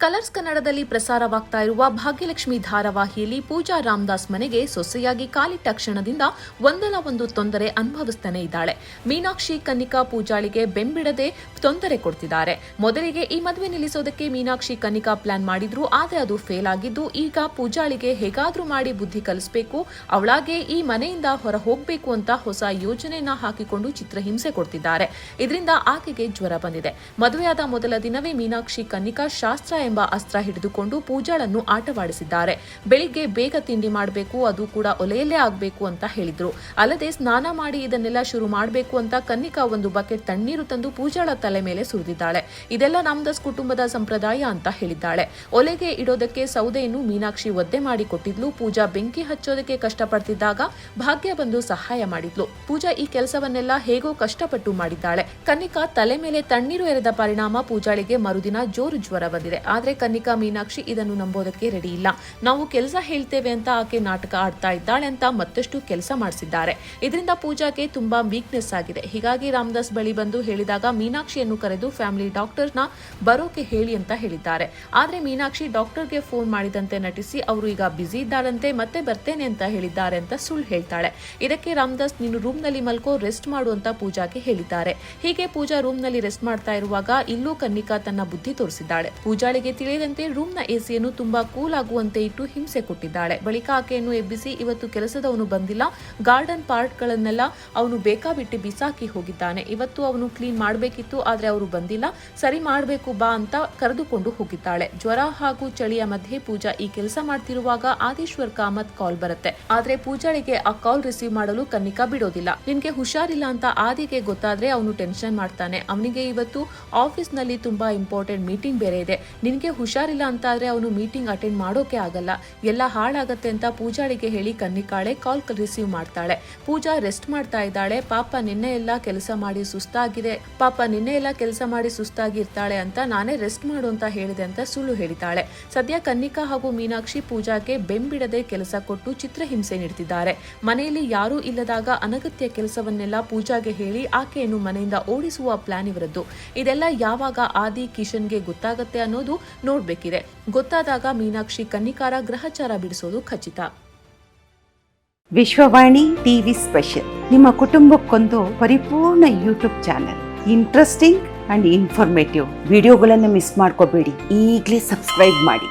Colours ಕನ್ನಡದಲ್ಲಿ ಪ್ರಸಾರವಾಗ್ತಾ ಇರುವ ಭಾಗ್ಯಲಕ್ಷ್ಮಿ ಧಾರಾವಾಹಿಯಲ್ಲಿ ಪೂಜಾ ರಾಮದಾಸ್ ಮನೆಗೆ ಸೊಸೆಯಾಗಿ ಕಾಲಿಟ್ಟ ಕ್ಷಣದಿಂದ ಒಂದಲ್ಲ ಒಂದು ತೊಂದರೆ ಅನುಭವಿಸ್ತಾನೆ ಇದ್ದಾಳೆ. ಮೀನಾಕ್ಷಿ ಕನ್ನಿಕಾ ಪೂಜಾಳಿಗೆ ಬೆಂಬಿಡದೆ ತೊಂದರೆ ಕೊಡ್ತಿದ್ದಾರೆ. ಮೊದಲಿಗೆ ಈ ಮದುವೆ ನಿಲ್ಲಿಸೋದಕ್ಕೆ ಮೀನಾಕ್ಷಿ ಕನ್ನಿಕಾ ಪ್ಲಾನ್ ಮಾಡಿದ್ರು, ಆದ್ರೆ ಅದು ಫೇಲ್ ಆಗಿದ್ದು, ಈಗ ಪೂಜಾಳಿಗೆ ಹೇಗಾದ್ರೂ ಮಾಡಿ ಬುದ್ಧಿ ಕಲಿಸಬೇಕು, ಅವಳಾಗೆ ಈ ಮನೆಯಿಂದ ಹೊರ ಹೋಗ್ಬೇಕು ಅಂತ ಹೊಸ ಯೋಜನೆಯನ್ನ ಹಾಕಿಕೊಂಡು ಚಿತ್ರಹಿಂಸೆ ಕೊಡ್ತಿದ್ದಾರೆ. ಇದರಿಂದ ಆಕೆಗೆ ಜ್ವರ ಬಂದಿದೆ. ಮದುವೆಯಾದ ಮೊದಲ ದಿನವೇ ಮೀನಾಕ್ಷಿ ಕನ್ನಿಕಾ ಶಾಸ್ತ್ರ ಎಂಬ ಅಸ್ತ್ರ ಹಿಡಿದುಕೊಂಡು ಪೂಜಾಳನ್ನು ಆಟವಾಡಿಸಿದ್ದಾರೆ. ಬೆಳಿಗ್ಗೆ ಬೇಗ ತಿಂಡಿ ಮಾಡಬೇಕು, ಅದು ಕೂಡ ಒಲೆಯಲ್ಲೇ ಆಗಬೇಕು ಅಂತ ಹೇಳಿದ್ರು. ಅಲ್ಲದೆ ಸ್ನಾನ ಮಾಡಿ ಇದನ್ನೆಲ್ಲ ಶುರು ಮಾಡಬೇಕು ಅಂತ ಕನ್ನಿಕಾ ಒಂದು ಬಕೆಟ್ ತಣ್ಣೀರು ತಂದು ಪೂಜಾಳ ತಲೆ ಮೇಲೆ ಸುರಿದಿದ್ದಾಳೆ. ಇದೆಲ್ಲ ರಾಮದಾಸ್ ಕುಟುಂಬದ ಸಂಪ್ರದಾಯ ಅಂತ ಹೇಳಿದ್ದಾಳೆ. ಒಲೆಗೆ ಇಡೋದಕ್ಕೆ ಸೌದೆಯನ್ನು ಮೀನಾಕ್ಷಿ ಒದ್ದೆ ಮಾಡಿ ಕೊಟ್ಟಿದ್ಲು. ಪೂಜಾ ಬೆಂಕಿ ಹಚ್ಚೋದಕ್ಕೆ ಕಷ್ಟಪಡ್ತಿದ್ದಾಗ ಭಾಗ್ಯ ಬಂದು ಸಹಾಯ ಮಾಡಿದ್ಲು. ಪೂಜಾ ಈ ಕೆಲಸವನ್ನೆಲ್ಲ ಹೇಗೋ ಕಷ್ಟಪಟ್ಟು ಮಾಡಿದ್ದಾಳೆ. ಕನ್ನಿಕಾ ತಲೆ ಮೇಲೆ ತಣ್ಣೀರು ಎರೆದ ಪರಿಣಾಮ ಪೂಜಾಳಿಗೆ ಮರುದಿನ ಜೋರು ಜ್ವರ ಬಂದಿದೆ. ಆದ್ರೆ ಕನ್ನಿಕಾ ಮೀನಾಕ್ಷಿ ಇದನ್ನು ನಂಬೋದಕ್ಕೆ ರೆಡಿ ಇಲ್ಲ. ನಾವು ಕೆಲಸ ಹೇಳ್ತೇವೆ ಅಂತ ಆಕೆ ನಾಟಕ ಆಡ್ತಾ ಇದ್ದಾಳೆ ಅಂತ ಮತ್ತಷ್ಟು ಕೆಲಸ ಮಾಡಿಸಿದ್ದಾರೆ. ಇದರಿಂದ ಪೂಜಾಗೆ ತುಂಬಾ ವೀಕ್ನೆಸ್ ಆಗಿದೆ. ಹೀಗಾಗಿ ರಾಮದಾಸ್ ಬಳಿ ಬಂದು ಹೇಳಿದಾಗ ಮೀನಾಕ್ಷಿಯನ್ನು ಕರೆದು ಫ್ಯಾಮಿಲಿ ಡಾಕ್ಟರ್ನ ಬರೋಕೆ ಹೇಳಿ ಅಂತ ಹೇಳಿದ್ದಾರೆ. ಆದ್ರೆ ಮೀನಾಕ್ಷಿ ಡಾಕ್ಟರ್ಗೆ ಫೋನ್ ಮಾಡಿದಂತೆ ನಟಿಸಿ ಅವರು ಈಗ ಬ್ಯುಸಿ ಇದ್ದಾರಂತೆ, ಮತ್ತೆ ಬರ್ತೇನೆ ಅಂತ ಹೇಳಿದ್ದಾರೆ ಅಂತ ಸುಳ್ಳು ಹೇಳ್ತಾಳೆ. ಇದಕ್ಕೆ ರಾಮದಾಸ್ ನೀನು ರೂಮ್ನಲ್ಲಿ ಮಲ್ಕೋ ರೆಸ್ಟ್ ಮಾಡು ಅಂತ ಪೂಜಾಗೆ ಹೇಳಿದ್ದಾರೆ. ಹೀಗೆ ಪೂಜಾ ರೂಮ್ನಲ್ಲಿ ರೆಸ್ಟ್ ಮಾಡ್ತಾ ಇರುವಾಗ ಇಲ್ಲೂ ಕನ್ನಿಕಾ ತನ್ನ ಬುದ್ಧಿ ತೋರಿಸಿದ್ದಾಳೆ. ಪೂಜಾಳಿಗೆ ತಿಳಿಯದಂತೆ ರೂಮ್ನ ಎಸಿಯನ್ನು ತುಂಬಾ ಕೂಲ್ ಆಗುವಂತೆ ಇಟ್ಟು ಹಿಂಸೆ ಕೊಟ್ಟಿದ್ದಾಳೆ. ಬಳಿಕ ಆಕೆಯನ್ನು ಎಬ್ಬಿಸಿ ಇವತ್ತು ಕೆಲಸದವನು ಬಂದಿಲ್ಲ. ಗಾರ್ಡನ್ ಪಾರ್ಟ್ಗಳನ್ನೆಲ್ಲ ಅವನು ಬೇಕಾಬಿಟ್ಟು ಬಿಸಾಕಿ ಹೋಗಿದ್ದಾನೆ. ಇವತ್ತು ಅವನು ಕ್ಲೀನ್ ಮಾಡಬೇಕಿತ್ತು, ಆದರೆ ಅವರು ಬಂದಿಲ್ಲ. ಸರಿ ಮಾಡಬೇಕು ಬಾ ಅಂತ ಕರೆದುಕೊಂಡು ಹೋಗಿದ್ದಾಳೆ. ಜ್ವರ ಹಾಗೂ ಚಳಿಯ ಮಧ್ಯೆ ಪೂಜಾ ಈ ಕೆಲಸ ಮಾಡ್ತಿರುವಾಗ ಆದೇಶ್ವರ್ ಕಾಮತ್ ಕಾಲ್ ಬರುತ್ತೆ. ಆದ್ರೆ ಪೂಜಾಳಿಗೆ ಆ ಕಾಲ್ ರಿಸೀವ್ ಮಾಡಲು ಕನ್ನಿಕಾ ಬಿಡೋದಿಲ್ಲ. ನಿನ್ಗೆ ಹುಷಾರಿಲ್ಲ ಅಂತ ಆದಿಗೆ ಗೊತ್ತಾದ್ರೆ ಅವನು ಟೆನ್ಷನ್ ಮಾಡ್ತಾನೆ. ಅವನಿಗೆ ಇವತ್ತು ಆಫೀಸ್ನಲ್ಲಿ ತುಂಬಾ ಇಂಪಾರ್ಟೆಂಟ್ ಮೀಟಿಂಗ್ ಬೇರೆ ಇದೆ. ನಿನ್ಗೆ ಹುಷಾರಿಲ್ಲ ಅಂತ ಆದರೆ ಅವನು ಮೀಟಿಂಗ್ ಅಟೆಂಡ್ ಮಾಡೋಕೆ ಆಗಲ್ಲ. ಎಲ್ಲ ಹಾಳಾಗತ್ತೆ ಅಂತ ಪೂಜಾಳಿಗೆ ಹೇಳಿ ಕನ್ನಿಕಾಳೆ ಕಾಲ್ ರಿಸೀವ್ ಮಾಡ್ತಾಳೆ. ಪೂಜಾ ರೆಸ್ಟ್ ಮಾಡ್ತಾ ಇದ್ದಾಳೆ. ಪಾಪ ನಿನ್ನೆ ಎಲ್ಲ ಕೆಲಸ ಮಾಡಿ ಸುಸ್ತಾಗಿದೆ. ಪಾಪ ನಿನ್ನೆ ಎಲ್ಲ ಕೆಲಸ ಮಾಡಿ ಸುಸ್ತಾಗಿ ಇರ್ತಾಳೆ ಅಂತ ನಾನೇ ರೆಸ್ಟ್ ಮಾಡು ಅಂತ ಹೇಳಿದೆ ಅಂತ ಸುಳ್ಳು ಹೇಳಿದ್ದಾಳೆ. ಸದ್ಯ ಕನ್ನಿಕಾ ಹಾಗೂ ಮೀನಾಕ್ಷಿ ಪೂಜಾಗೆ ಬೆಂಬಿಡದೆ ಕೆಲಸ ಕೊಟ್ಟು ಚಿತ್ರಹಿಂಸೆ ನೀಡ್ತಿದ್ದಾರೆ. ಮನೆಯಲ್ಲಿ ಯಾರೂ ಇಲ್ಲದಾಗ ಅನಗತ್ಯ ಕೆಲಸವನ್ನೆಲ್ಲ ಪೂಜಾಗೆ ಹೇಳಿ ಆಕೆಯನ್ನು ಮನೆಯಿಂದ ಓಡಿಸುವ ಪ್ಲಾನ್ ಇವರದ್ದು. ಇದೆಲ್ಲ ಯಾವಾಗ ಆದಿ, ಕಿಶನ್ಗೆ ಗೊತ್ತಾಗುತ್ತೆ ಅನ್ನೋದು ನೋಡ್ಬೇಕಿದೆ. ಗೊತ್ತಾದಾಗ ಮೀನಾಕ್ಷಿ ಕನ್ನಿಕಾರ ಗ್ರಹಚಾರ ಬಿಡಿಸೋದು ಖಚಿತ. Vishwavani TV special. ನಿಮ್ಮ ಕುಟುಂಬಕ್ಕೊಂದು ಪರಿಪೂರ್ಣ YouTube channel. Interesting and informative. ವಿಡಿಯೋಗಳನ್ನು ಮಿಸ್ ಮಾಡ್ಕೋಬೇಡಿ. ಈಗಲೇ ಸಬ್ಸ್ಕ್ರೈಬ್ ಮಾಡಿ.